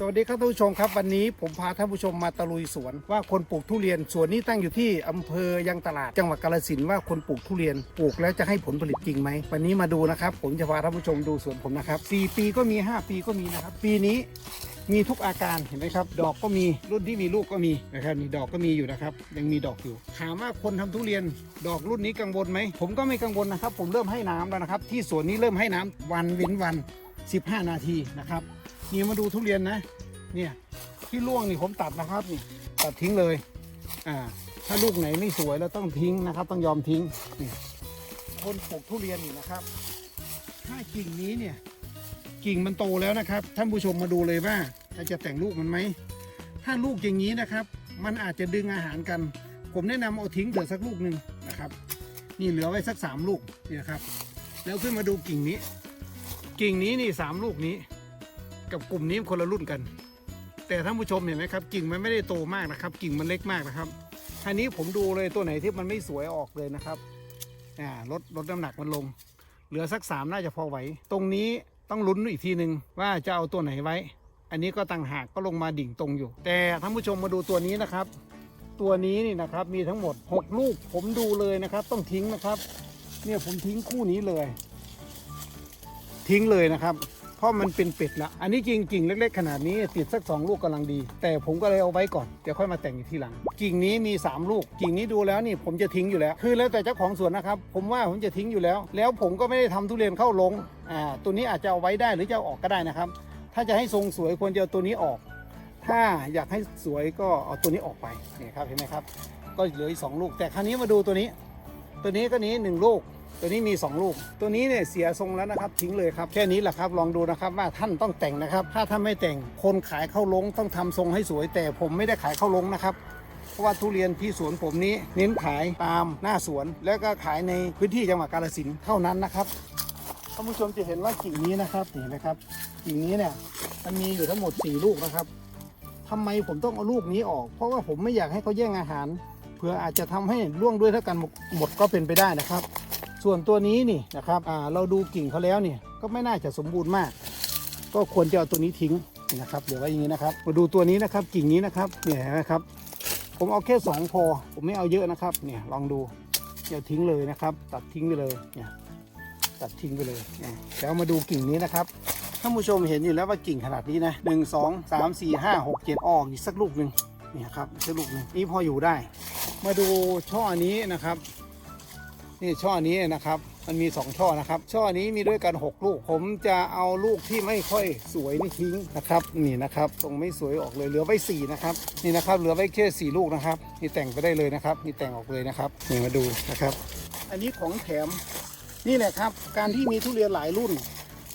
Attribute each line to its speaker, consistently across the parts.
Speaker 1: สวัสดีครับท่านผู้ชมครับวันนี้ผมพาท่านผู้ชมมาตะลุยสวน ว่าคนปลูกทุเรียนสวนนี้ตั้งอยู่ที่อำเภอยังตลาดจังหวัดกาฬสินธุ์ว่าคนปลูกทุเรียนปลูกแล้วจะให้ผลผลิตจริงไหมวันนี้มาดูนะครับ ผมจะพาท่านผู้ชมดูสวนผมนะครับ4ปีก็มี 5 ปีก็มีนะครับ ปีนี้มีทุกอาการเห็นไหมครับ ดอกก็มีรุ่นที่มีลูกก็มีนะครับนี่ดอกก็มีอยู่นะครับ ยังมีดอกอยู่ ถามว่าคนทำทุเรียน ดอกรุ่นนี้กังวลไหมผมก็ไม่กังวลนะครับ ผมเริ่มให้น้ำแล้วนะครับ ที่สวนนี้เริ่มให้น้ำวันเว้นวัน 15 นาทีนะครับ นี่มาดูทุเรียนนะ เนี่ยที่ร่วงนี่ผมตัดนะครับนี่ตัดทิ้งเลย อ่า ถ้าลูกไหนไม่สวยเราต้องทิ้งนะครับ ต้องยอมทิ้งนี่คนปลูกทุเรียนนี่นะครับ ถ้ากิ่งนี้เนี่ยกิ่งมันโตแล้วนะครับ ท่านผู้ชมมาดูเลยว่าจะแต่งลูกมันไหม ถ้าลูกอย่างนี้นะครับ มันอาจจะดึงอาหารกัน ผมแนะนำเอาทิ้งเหลือสักลูกหนึ่งนะครับ นี่เหลือไว้สักสามลูกนี่นะครับ แล้วขึ้นมาดูกิ่งนี้ กิ่งนี้นี่สามลูกนี้ กับกลุ่มนี้คนละรุ่นกัน แต่ท่านผู้ชมเห็นไหมครับ กิ่งมันไม่ได้โตมากนะครับ กิ่งมันเล็กมากนะครับอันนี้ผมดูเลยตัวไหนที่มันไม่สวยออกเลยนะครับอ่าลดลดน้ำหนักมันลง เหลือสักสามน่าจะพอไหว ตรงนี้ต้องลุ้นอีกทีหนึ่งว่าจะเอาตัวไหนไว้ อันนี้ก็ต่างหากก็ลงมาดิ่งตรงอยู่ แต่ท่านผู้ชมมาดูตัวนี้นะครับ ตัวนี้นี่นะครับมีทั้งหมด 6 ลูกผมดูเลยนะครับ ต้องทิ้งนะครับ เนี่ยผมทิ้งคู่นี้เลย ทิ้งเลยนะครับ เพราะมันเป็นเป็ดละอันนี้จริงกิ่งเล็ก ๆ ขนาดนี้ติดสักสองลูกกำลังดี แต่ผมก็เลยเอาไว้ก่อนเดี๋ยวค่อยมาแต่งอีกทีหลัง กิ่งนี้มี 3 ลูก กิ่งนี้ดูแล้วนี่ผมจะทิ้งอยู่แล้ว คือแล้วแต่เจ้าของสวนนะครับผมว่าผมจะทิ้งอยู่แล้ว แล้วผมก็ไม่ได้ทำทุเรียนเข้าลงอ่าตัวนี้อาจจะเอาไว้ได้หรือจะเอาออกก็ได้นะครับ ถ้าจะให้ทรงสวยควรจะเอาตัวนี้ออก ถ้าอยากให้สวยก็เอาตัวนี้ออกไปนี่ครับเห็นไหมครับ ก็เหลืออีกสองลูก แต่คราวนี้มาดูตัวนี้ ตัวนี้ก็นี้หนึ่งลูก ตัวนี้มี 2 ลูก ตัวนี้เนี่ยเสียทรงแล้วนะครับทิ้งเลยครับ แค่นี้แหละครับลองดูนะครับว่าท่านต้องแต่งนะครับ ถ้าท่านไม่แต่งคนขายเข้าลงต้องทำทรงให้สวย แต่ผมไม่ได้ขายเข้าลงนะครับเพราะว่าทุเรียนที่สวนผมนี้เน้นขายตามหน้าสวน แล้วก็ขายในพื้นที่จังหวัดกาฬสินธุ์เท่านั้นนะครับท่านผู้ชมจะเห็นว่ากิ่งนี้นะครับนี่นะครับกิ่งนี้เนี่ยมันมีอยู่ทั้งหมด 4 ลูกนะครับทำไมผมต้องเอาลูกนี้ออก เพราะว่าผมไม่อยากให้เขาแย่งอาหารเพื่ออาจจะทำให้ร่วงด้วยเท่ากันหมดก็เป็นไปได้นะครับ ส่วนตัวนี้นี่นะครับเราดูกิ่งเขาแล้วเนี่ยก็ไม่น่าจะสมบูรณ์มาก ก็ควรจะเอาตัวนี้ทิ้งนะครับเดี๋ยวไว้อย่างนี้นะครับ มาดูตัวนี้นะครับกิ่งนี้นะครับเนี่ยนไหมครับ ผมเอาแค่สองพอผมไม่เอาเยอะนะครับเนี่ยลองดูอย่าทิ้งเลยนะครับ ตัดทิ้งไปเลยเนี่ยตัดทิ้งไปเลยเนี่ยแล้วมาดูกิ่งนี้นะครับท่านผู้ชมเห็นอยู่แล้วว่ากิ่งขนาดนี้นะหนึ่งสองสามสี่ห้าหกเจ็ดออกอีกสักลูกหนึ่งเนี่ยครับสักลูกหนึ่งนี่พออยู่ได้ มาดูช่อนี้นะครับ นี่ช่อนี้นะครับ มันมี 2 ช่อนะครับ ช่อนี้มีด้วยกัน 6 ลูก ผมจะเอาลูกที่ไม่ค่อยสวยนี่ทิ้งนะครับ นี่นะครับตรงไม่สวยออกเลยเหลือไว้4นะครับ นี่นะครับ เหลือไว้แค่4ลูกนะครับ นี่แต่งไปได้เลยนะครับ นี่แต่งออกเลยนะครับ นี่มาดูนะครับ อันนี้ของแถม นี่แหละครับ การที่มีทุเรียนหลายรุ่น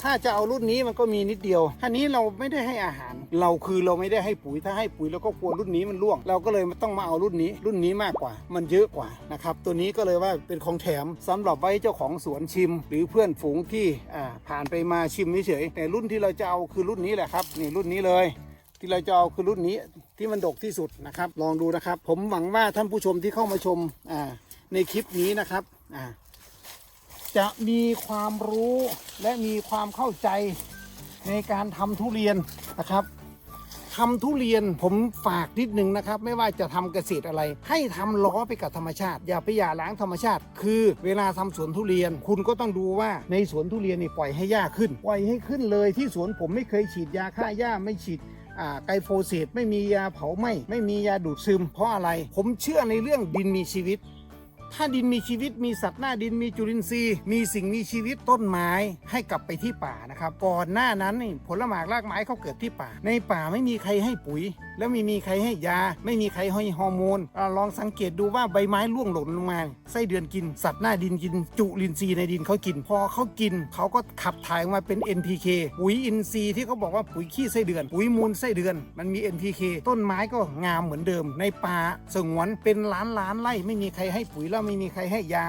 Speaker 1: ถ้าจะเอารุ่นนี้มันก็มีนิดเดียวท่านี้เราไม่ได้ให้อาหาร เราคือเราไม่ได้ให้ปุ๋ยถ้าให้ปุ๋ยเราก็กลัวรุ่นนี้มันร่วง เราก็เลยต้องมาเอารุ่นนี้ รุ่นนี้มากกว่า มันเยอะกว่านะครับตัวนี้ก็เลยว่าเป็นของแถมสำหรับไว้เจ้าของสวนชิม หรือเพื่อนฝูงที่อ่าผ่านไปมาชิมเฉยแต่รุ่นที่เราจะเอาคือรุ่นนี้แหละครับนี่รุ่นนี้เลยที่เราจะเอาคือรุ่นนี้ที่มันดกที่สุดนะครับ ลองดูนะครับ ผมหวังว่าท่านผู้ชมที่เข้ามาชมอ่าในคลิปนี้นะครับอ่า จะมีความรู้และมีความเข้าใจในการทำทุเรียนนะครับทำทุเรียนผมฝากนิดนึงนะครับ ไม่ว่าจะทำเกษตรอะไร ให้ทำล้อไปกับธรรมชาติ อย่าไปหย่าล้างธรรมชาติ คือเวลาทำสวนทุเรียน คุณก็ต้องดูว่าในสวนทุเรียนนี่ปล่อยให้หญ้าขึ้น ปล่อยให้ขึ้นเลยที่สวนผมไม่เคยฉีดยาฆ่าหญ้าไม่ฉีดไกโฟเสตไม่มียาเผาไหม้ไม่มียาดูดซึมเพราะอะไร ผมเชื่อในเรื่องดินมีชีวิต ถ้าดินมีชีวิตมีสัตว์หน้าดินมีจุลินทรีย์ มีสิ่งมีชีวิตต้นไม้ให้กลับไปที่ป่านะครับ ก่อนหน้านั้นผลหมากรากไม้เขาเกิดที่ป่า ในป่าไม่มีใครให้ปุ๋ยแล้วไม่มีใครให้ยา ไม่มีใครให้ฮอร์โมนอาลองสังเกตดูว่าใบไม้ร่วงหล่นลงมาไส้เดือนกิน สัตว์หน้าดินกิน จุลินทรีย์ในดินเขากิน พอเขากิน เขาก็ขับถ่ายออกมาเป็น NPK ปุ๋ยอินทรีย์ที่เขาบอกว่าปุ๋ยขี้ไส้เดือน ปุ๋ยมูลไส้เดือน มันมี NPK ต้นไม้ก็งามเหมือนเดิม ในป่าสงวนเป็นล้านล้านไร่ไม่มีใครให้ปุ๋ยแล้วไม่มีใครให้ยา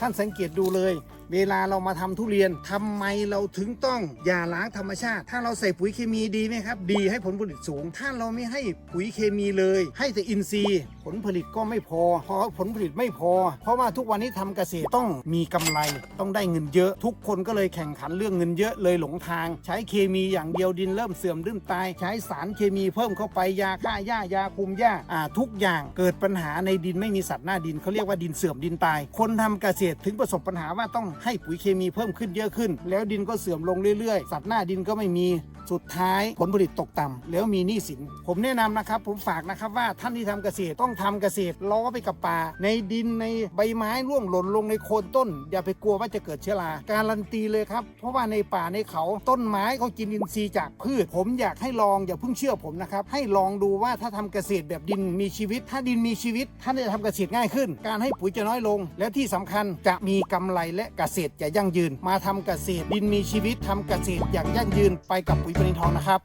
Speaker 1: ท่านสังเกตดูเลยเวลาเรามาทำทุเรียนทำไมเราถึงต้องอย่าล้างธรรมชาติ ถ้าเราใส่ปุ๋ยเคมีดีไหมครับ ดีให้ผลผลิตสูง ถ้าเราไม่ให้ปุ๋ยเคมีเลย ให้แต่อินทรีย์ ผลผลิตก็ไม่พอ พอผลผลิตไม่พอ เพราะว่าทุกวันนี้ทำเกษตรต้องมีกำไร ต้องได้เงินเยอะ ทุกคนก็เลยแข่งขันเรื่องเงินเยอะเลยหลงทาง ใช้เคมีอย่างเดียวดินเริ่มเสื่อมเริ่มตาย ใช้สารเคมีเพิ่มเข้าไปยาฆ่าหญ้ายาคุมหญ้าอ่าทุกอย่างเกิดปัญหาในดินไม่มีสัตว์หน้าดินเขาเรียกว่าดินเสื่อมดินตาย คนทำเกษตรถึงประสบปัญหาว่าต้องให้ปุ๋ยเคมีเพิ่มขึ้นเยอะขึ้น แล้วดินก็เสื่อมลงเรื่อยๆ สัตว์หน้าดินก็ไม่มี สุดท้ายผลผลิตตกต่ำแล้วมีหนี้สิน ผมแนะนำนะครับ ผมฝากนะครับว่าท่านที่ทำเกษตรต้องทำเกษตรล้อไปกับป่า ในดินในใบไม้ร่วงหล่นลงในโคนต้น อย่าไปกลัวว่าจะเกิดเชื้อราการันตีเลยครับ เพราะว่าในป่าในเขาต้นไม้เขากินอินทรีย์จากพืช ผมอยากให้ลองอย่าเพิ่งเชื่อผมนะครับ ให้ลองดูว่าถ้าทำเกษตรแบบดินมีชีวิต ถ้าดินมีชีวิตท่านจะทำเกษตรง่ายขึ้น การให้ปุ๋ยจะน้อยลง และที่สำคัญจะมีกำไรและเกษตรจะยั่งยืน มาทำเกษตรดินมีชีวิตทำเกษตรอย่างยั่งยืนไปกับปุ๋ยปรินทองนะครับ